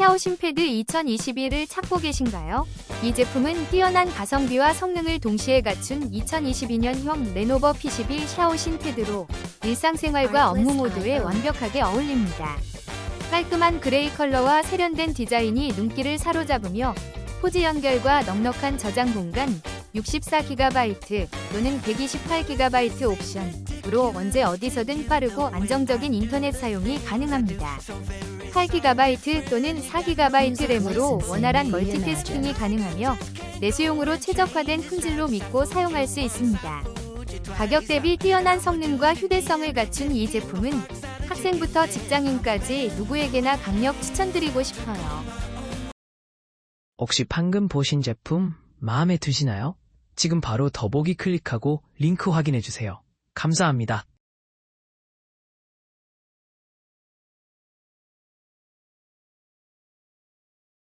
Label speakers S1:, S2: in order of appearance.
S1: 샤오신 패드 2021을 찾고 계신가요? 이 제품은 뛰어난 가성비와 성능을 동시에 갖춘 2022년형 레노버 P11 샤오신 패드로 일상생활과 업무 모두에 완벽하게 어울립니다. 깔끔한 그레이 컬러와 세련된 디자인이 눈길을 사로잡으며 포지 연결과 넉넉한 저장 공간 64GB 또는 128GB 옵션으로 언제 어디서든 빠르고 안정적인 인터넷 사용이 가능합니다. 8GB 또는 4GB 램으로 원활한 멀티태스킹이 가능하며 내수용으로 최적화된 품질로 믿고 사용할 수 있습니다. 가격 대비 뛰어난 성능과 휴대성을 갖춘 이 제품은 학생부터 직장인까지 누구에게나 강력 추천드리고 싶어요.
S2: 혹시 방금 보신 제품 마음에 드시나요? 지금 바로 더보기 클릭하고 링크 확인해주세요. 감사합니다.